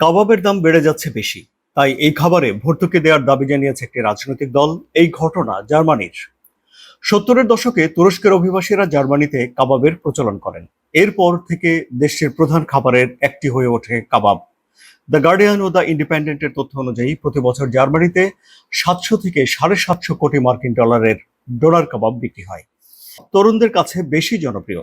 কাবাবের দাম বেড়ে যাচ্ছে বেশি। তাই এই খাবারে ভর্তুকি দেওয়ার দাবি জানিয়েছে একটি রাজনৈতিক দল। এই ঘটনা জার্মানির। সত্তরের দশকে তুরস্কের অভিবাসীরা জার্মানিতে কাবাবের প্রচলন করেন। এরপর থেকে দেশটির প্রধান খাবারের একটি হয়ে ওঠে কাবাব। দ্য গার্ডিয়ান ও দ্য ইন্ডিপেন্ডেন্টের তথ্য অনুযায়ী, প্রতি বছর জার্মানিতে সাতশো থেকে সাড়ে সাতশো কোটি মার্কিন ডলারের ডোনার কাবাব বিক্রি হয়। তরুণদের কাছে বেশি জনপ্রিয়।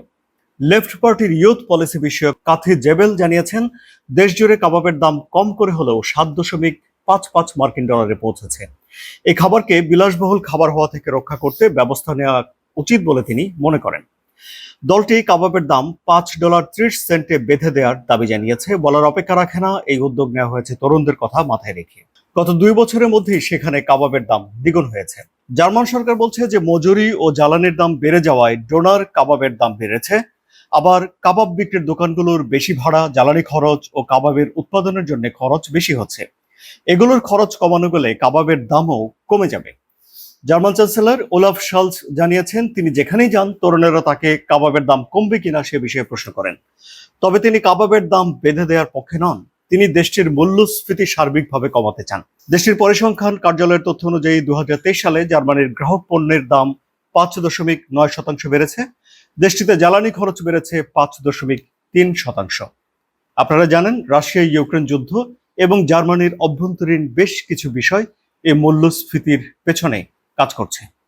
লেফট পার্টির ইউথ পলিসি বিষয়ক কাথি জেবেল জানিয়েছেন, দেশজুড়ে কাবাবের দাম কম করে হলেও সাত দশমিক পাঁচ পাঁচ মার্কিন ডলারে পৌঁছেছে। এই খাবারকে বিলাসবহুল খাবার হওয়া থেকে রক্ষা করতে ব্যবস্থা নেওয়া উচিত বলে তিনি মনে করেন। দলটি কাবাবের দাম পাঁচ ডলার ত্রিশ সেন্টে বেঁধে দেওয়ার দাবি জানিয়েছে। বলার অপেক্ষা রাখে না, এই উদ্যোগ নেওয়া হয়েছে তরুণদের কথা মাথায় রেখে। গত দুই বছরের মধ্যেই সেখানে কাবাবের দাম দ্বিগুণ হয়েছে। জার্মান সরকার বলছে যে মজুরি ও জ্বালানির দাম বেড়ে যাওয়ায় ডোনার কাবাবের দাম বেড়েছে। আবার কাবাব বিক্রির দোকানগুলোর বেশি ভাড়া, জ্বালানি খরচ ও কাবাবের উৎপাদনের জন্য খরচ বেশি হচ্ছে। এগুলোর খরচ কমানো গেলে কাবাবের দামও কমে যাবে। জার্মান চ্যান্সেলর ওলাফ শালস জানিয়েছেন, তিনি যেখানেই যান, তরুণেরা তাকে কাবাবের দাম কমবে কিনা সে বিষয়ে প্রশ্ন করেন। তবে তিনি কাবাবের দাম বেঁধে দেওয়ার পক্ষে নন। তিনি দেশটির মূল্যস্ফীতি সার্বিকভাবে কমাতে চান। দেশটির পরিসংখ্যান কার্যালয়ের তথ্য অনুযায়ী দু হাজার তেইশ সালে জার্মানির গ্রাহক পণ্যের দাম পাঁচ দশমিক নয় শতাংশ বেড়েছে। দেশটিতে জ্বালানি খরচ বেড়েছে পাঁচ দশমিক তিন শতাংশ। আপনারা জানেন রাশিয়া ইউক্রেন যুদ্ধ এবং জার্মানির অভ্যন্তরীণ বেশ কিছু বিষয় এই মূল্যস্ফীতির পেছনে কাজ করছে।